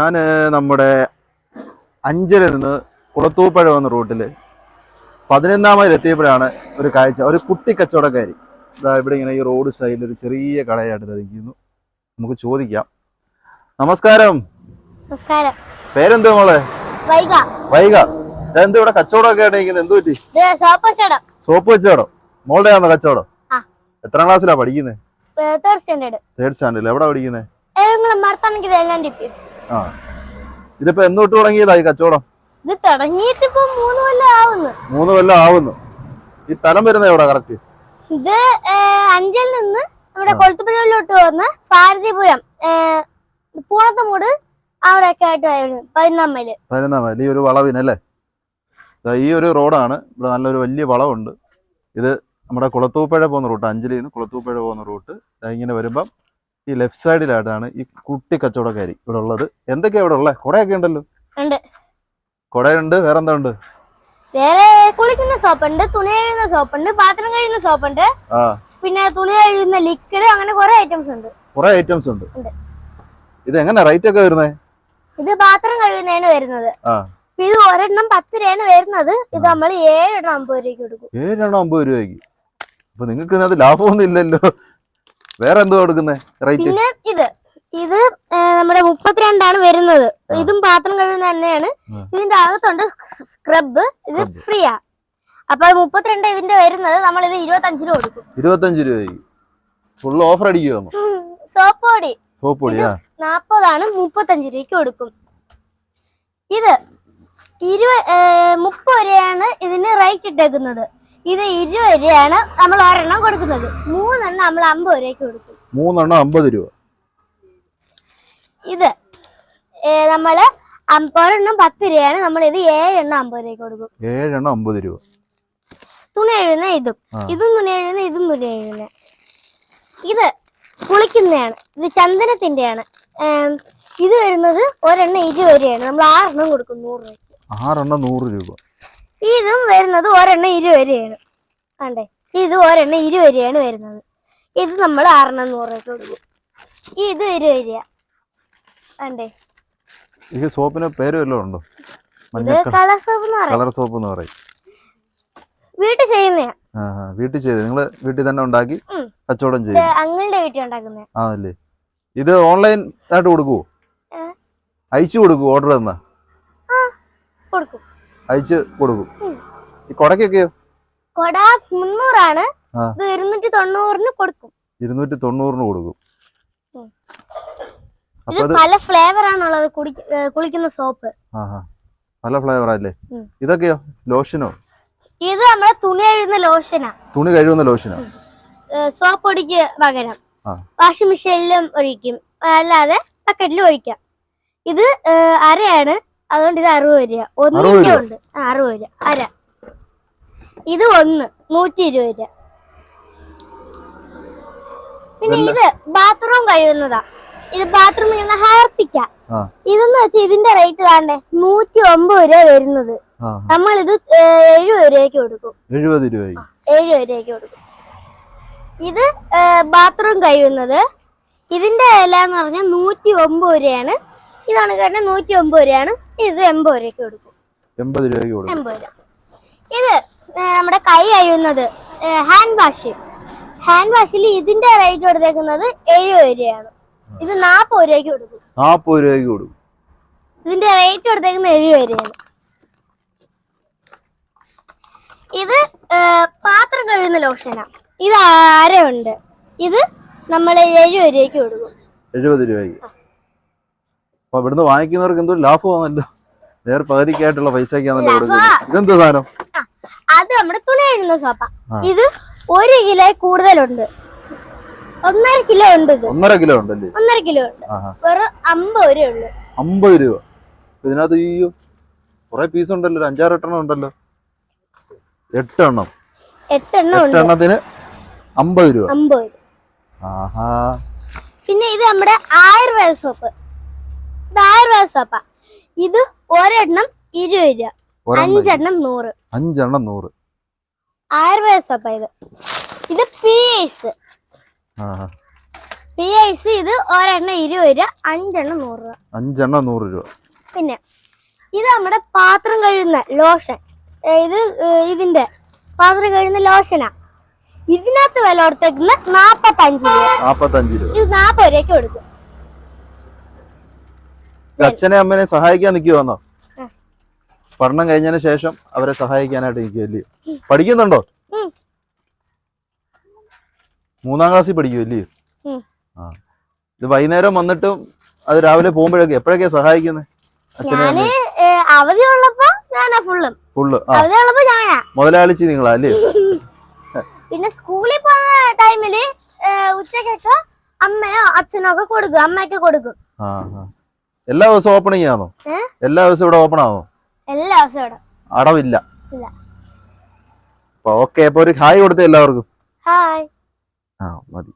ഞാൻ നമ്മുടെ അഞ്ചലിൽ നിന്ന് കുളത്തൂപ്പഴ വന്ന റൂട്ടിൽ പതിനൊന്നാം മൈൽ എത്തിയപ്പോഴാണ് ഒരു കാഴ്ച ഒരു കുട്ടി കച്ചവടക്കാരി ഇതാ ഇവിടെ ഇങ്ങനെ ഈ റോഡ് സൈഡിൽ ഒരു ചെറിയ കടയായിട്ട് നിൽക്കുന്നു. നമുക്ക് ചോദിക്കാം. നമസ്കാരം. നമസ്കാരം. പേരെന്തോ മോളെ? വൈക വൈക എന്ത് ഇവിടെ കച്ചവടമൊക്കെ ആയിട്ട് നിൽക്കുന്നത്? എന്ത് പറ്റി? സോപ്പ് കച്ചവടം. മോളുടെ ആണോ കച്ചവടം. എത്രാം ക്ലാസ്സിലാ പഠിക്കുന്നത് തേർഡ് സ്റ്റാൻഡേർഡ് തേർഡ് സ്റ്റാൻഡേർഡ് എവിടെ പഠിക്കുന്നത് ആ. ഇതിപ്പോ എന്ന് തൊട്ട് തുടങ്ങിയതായി കച്ചവടം? ഇത് തുടങ്ങിയിട്ട് ഇപ്പൊ മൂന്ന് കൊല്ലം ആവുന്നു. മൂന്ന് കൊല്ലം ആവുന്നു. ഈ സ്ഥലം വരുന്ന എവിടെ കറക്റ്റ് ഇത് അഞ്ചിൽ നിന്ന് നമ്മുടെ കൊളുത്തുപുഴയിലോട്ട് വന്ന് ഭാരതിപുരം പൂണത്തമൂട് അവിടെയൊക്കെ ആയിട്ട് ആയിരുന്നു പതിനൊന്നാം മൈൽ. പതിനൊന്നാം മൈൽ ഈ ഒരു വളവിനല്ലേ? ഈ ഒരു റോഡാണ്. ഇവിടെ നല്ലൊരു വലിയ വളവുണ്ട്. ഇത് നമ്മുടെ കുളത്തൂപ്പുഴ പോകുന്ന റൂട്ട് അഞ്ചലിൽ നിന്ന് കുളത്തൂപ്പുഴ പോകുന്ന റൂട്ട്. ഇങ്ങനെ വരുമ്പം ഈ ലെഫ്റ്റ് സൈഡിലായിട്ടാണ് ഈ കുട്ടി കച്ചവടക്കാരി ഇവിടെ ഉള്ളത്. എന്തൊക്കെയാ ഇവിടെ ഉള്ളത് കുടയൊക്കെ ഉണ്ടല്ലോ. ഉണ്ട്. കുടയുണ്ട് വേറെന്താ ഉണ്ട് വേറെ കുളിക്കുന്ന സോപ്പ് ഉണ്ട് തുണി കഴുകുന്ന സോപ്പുണ്ട് പാത്രം കഴുകുന്ന സോപ്പുണ്ട്. ആ. പിന്നെ തുണി കഴുകുന്ന ലിക്വിഡ് അങ്ങനെ കുറെ ഐറ്റംസ് ഉണ്ട്. കുറെ ഐറ്റംസ് ഉണ്ട്. ഉണ്ട്. ഇത് എങ്ങനെ റേറ്റ് ഒക്കെ വരുന്നത് ഇത് പാത്രം കഴുകുന്നതാണ് വരുന്നത്. ഇത് ഒരെണ്ണം പത്ത് രൂപയാണ് വരുന്നത്. ഇത് നമ്മൾ ഏഴെണ്ണം അമ്പത് രൂപയ്ക്ക് കൊടുക്കും. ഏഴെണ്ണം അമ്പത് രൂപയ്ക്ക്. അപ്പൊ നിങ്ങൾക്ക് ഇതിനകത്ത് ലാഭമൊന്നും ഇല്ലല്ലോ. വേറെ എന്തോ കൊടുക്കുന്നത് റേറ്റ് പിന്നെ ഇത്. ഇത് നമ്മുടെ മുപ്പത്തിരണ്ടാണ് വരുന്നത്. ഇതും പാത്രം കഴുകുന്ന തന്നെയാണ്. ഇതിന്റെ അകത്തുണ്ട് സ്ക്രബ് ഇത് ഫ്രീ ഫ്രീയാ. അപ്പൊ മുപ്പത്തിരണ്ട് ഇതിന്റെ വരുന്നത് നമ്മൾ ഇത് ഇരുപത്തഞ്ചിന് കൊടുക്കും. ഇരുപത്തഞ്ച് രൂപയ്ക്ക് ഫുൾ ഓഫർ അടിക്കുമോ സോപ്പ് പൊടി. സോപ്പ് പൊടിയാ? നാപ്പതാണ് മുപ്പത്തഞ്ച് രൂപയ്ക്ക് കൊടുക്കും. ഇത് ഇരുപത് മുപ്പത് രൂപയാണ് ഇതിന് റേറ്റ് ഇട്ടേക്കുന്നത്. ഇത് ഇരുപത് രൂപയാണ് നമ്മൾ ഒരെണ്ണം കൊടുക്കുന്നത്. മൂന്നെണ്ണം നമ്മൾ അമ്പത് രൂപയ്ക്ക് കൊടുക്കും. മൂന്നെണ്ണം അമ്പത് രൂപ. ഇത് നമ്മൾ ഒരെണ്ണം പത്ത് രൂപയാണ് നമ്മൾ ഇത് ഏഴെണ്ണം അമ്പത് രൂപയ്ക്ക് കൊടുക്കും. ഏഴെണ്ണം അമ്പത് രൂപ. തുണി എഴുതുന്ന ഇതും. ഇതും തുണി എഴുതുന്ന ഇതും തുണി എഴുതുന്ന. ഇത് കുളിക്കുന്നതാണ്. ഇത് ചന്ദനത്തിന്റെയാണ് ഇത് വരുന്നത് ഒരെണ്ണം ഇരുപത് രൂപയാണ്. നമ്മൾ ആറെണ്ണം കൊടുക്കും നൂറ് രൂപ ആറെണ്ണം നൂറ് രൂപ. ഇതും വരുന്നത് ഒരെണ്ണം ഇരുപത് രൂപയാണ് കണ്ടേ? ഇത് ഒരെണ്ണം ഇരുപത് രൂപയാണ് വരുന്നത്. ഇത് നമ്മൾ ആറെണ്ണം നൂറ് രൂപ കൊടുക്കും. ഇത് ഇരുപത് രൂപ കണ്ടേ? ഈ സോപ്പിന് പേര് വല്ലതും ഉണ്ടോ? കളർ സോപ്പ് കളർ സോപ്പ് എന്ന് പറയും. വീട്ടിൽ ചെയ്യുന്നതാ വീട്ടിൽ ചെയ്ത്. നിങ്ങൾ വീട്ടിൽ തന്നെ ഉണ്ടാക്കി. കച്ചവടം ചെയ്യും. അങ്ങളുടെ വീട്ടിൽ ഉണ്ടാക്കുന്ന ആണല്ലേ? ഇത് ഓൺലൈൻ ആയിട്ട് കൊടുക്കുവോ. അയച്ചു കൊടുക്കൂ ഓർഡർ തന്നാ? അയച്ച് കൊടുക്കും. ഈ കൊടക്കൊക്കെയോ? കൊട മുന്നൂറാണ്. ഇരുന്നൂറ്റി തൊണ്ണൂറിന് കൊടുക്കും. ഇരുന്നൂറ്റി തൊണ്ണൂറിന് കൊടുക്കും പല ഫ്ലേവർ ആണുള്ളത് കുളിക്കുന്ന സോപ്പ്. പല ഫ്ലേവർ അല്ലേ ഇതൊക്കെയോ? ലോഷനോ? ഇത് നമ്മളെ തുണി കഴുകുന്ന ലോഷനാ. തുണി കഴുകുന്ന ലോഷനോ? സോപ്പ് ഒടിക്ക് പകരം. വാഷിംഗ് മെഷീനിലും ഒഴിക്കും. അല്ലാതെ ബക്കറ്റിലും ഒഴിക്കാം. ഇത് അരയാണ്. അതുകൊണ്ട് ഇത് അറുപത് രൂപ. ഒന്നിന്റെ രൂപ? ഉണ്ട്. ആ, അറുപത് രൂപ. അര. ഇത് ഒന്ന് നൂറ്റി ഇരുപത് രൂപ. പിന്നെ ഇത് ബാത്റൂം കഴിയുന്നതാ. ഇത് ബാത്റൂമിൽ കഴുകുന്ന ഹാർപ്പിക്ക. ഇതെന്ന് വെച്ചാൽ ഇതിന്റെ റേറ്റ് താണ്ടേ നൂറ്റി ഒമ്പത് രൂപ വരുന്നത്. നമ്മൾ ഇത് എഴുപത് രൂപയ്ക്ക് കൊടുക്കും. എഴുപത് രൂപയ്ക്ക് എഴുപത് രൂപയ്ക്ക് കൊടുക്കും. ഇത് ബാത്റൂം കഴിയുന്നത് ഇതിന്റെ വില എന്ന് പറഞ്ഞാൽ നൂറ്റി ഒമ്പത് രൂപയാണ്. ഇതാണ് കാരണം നൂറ്റി ഒമ്പത് രൂപയാണ്. ഇത് എൺപത് രൂപയ്ക്ക് കൊടുക്കും. എൺപത് രൂപയ്ക്ക് കൊടുക്കും. എൺപത് രൂപ. ഇത് നമ്മുടെ കൈ കഴിയുന്നത് ഹാൻഡ് വാഷ് ഹാൻഡ് വാഷിൽ ഇതിന്റെ റേറ്റ് കൊടുത്തേക്കുന്നത് എഴുപത് രൂപയാണ്. ഇത് നാൽപ്പത് രൂപയ്ക്ക് കൊടുക്കും. നാൽപ്പത് രൂപയ്ക്ക് കൊടുക്കും. ഇതിന്റെ റേറ്റ് കൊടുത്തേക്കുന്നത് എഴുപത് രൂപയാണ്. ഇത് പാത്രം കഴുകുന്ന ലോഷനാ ഇത് ആരമുണ്ട് ഇത് നമ്മൾ എഴുപത് രൂപയ്ക്ക് കൊടുക്കും. എഴുപത് രൂപയ്ക്ക്. അപ്പൊ ഇവിടുന്ന് വാങ്ങിക്കുന്നവർക്ക് എന്തോ ലാഭമാണല്ലോ. നേർ പകുതിക്കായിട്ടുള്ള പൈസക്കാണല്ലോ കൊടുക്കുന്നത്. ഇതെന്താ സാധനം? അത് നമ്മുടെ തുണി കഴുകുന്ന സോപ്പ ഇത് ഒരു കിലോ കൂടുതലുണ്ട്. ഒന്നര കിലോ ഉണ്ട് ഒന്നര കിലോ ഉണ്ടല്ലേ? ഒന്നര കിലോ ഉണ്ട്. വെറും അമ്പത് രൂപ ഉള്ളു. അമ്പത് രൂപ. ഇതിനകത്ത് ഈ കുറെ പീസ് ഉണ്ടല്ലോ. അഞ്ചാറ് എട്ടെണ്ണം ഉണ്ടല്ലോ. എട്ടെണ്ണം. എട്ടെണ്ണം എട്ടെണ്ണത്തിന് അമ്പത് രൂപ. അമ്പത് ആഹാ. പിന്നെ ഇത് നമ്മുടെ ആയുർവേദ സോപ്പ് സോപ്പാ ഇത് ഒരെണ്ണം ഇരുപത് രൂപ. അഞ്ചെണ്ണം നൂറ്. അഞ്ചെണ്ണം നൂറ്. ആയുർവേദ സോപ്പാ ഇത്. ഇത് പി ഐസ് പി ഐസ് ഇത് ഒരെണ്ണം ഇരുപത് രൂപ അഞ്ചെണ്ണം നൂറ് രൂപ. അഞ്ചെണ്ണം നൂറ് രൂപ. പിന്നെ ഇത് നമ്മുടെ പാത്രം കഴുകുന്ന ലോഷൻ. ഇത് ഇതിന്റെ പാത്രം കഴുകുന്ന ലോഷനാ. ഇതിനകത്ത് വില കൊടുത്തേക്കുന്ന നാപ്പത്തഞ്ച് രൂപ. നാപ്പത്തഞ്ച് രൂപ. ഇത് നാപ്പത് രൂപയ്ക്ക് കൊടുക്കും. അച്ഛനെ അമ്മനെ സഹായിക്കാൻ നിൽക്കുവാന്നോ ആ. പഠനം കഴിഞ്ഞതിന് ശേഷം അവരെ സഹായിക്കാനായിട്ട് നിൽക്കുമല്ലേ പഠിക്കുന്നുണ്ടോ? മൂന്നാം ക്ലാസ്സിൽ പഠിക്കുമല്ലേ. ആ. ഇത് വൈകുന്നേരം വന്നിട്ടും അത് രാവിലെ പോകുമ്പോഴൊക്കെ എപ്പോഴൊക്കെയാ സഹായിക്കുന്നത് അച്ഛനെ ഞാനാ ഫുള്ളും ഫുള്ള് ഞാനാ മുതലാളിച്ചി നിങ്ങളാ അല്ലേ പിന്നെ സ്കൂളിൽ പോകുന്ന ടൈമിൽ ഉച്ചക്കൊക്കെ അമ്മയോ അച്ഛനോ ഒക്കെ കൊടുക്കും അമ്മയൊക്കെ കൊടുക്കും. എല്ലാ ദിവസവും ഓപ്പണിംഗ് ആണോ എല്ലാ ദിവസവും ഇവിടെ ഓപ്പൺ ആണോ എല്ലാ ദിവസവും ഇവിടെ. അടവില്ല. ഓക്കെ അപ്പൊ ഒരു ഹായ് കൊടുത്തേ എല്ലാവർക്കും. ഹായ് ആ മതി.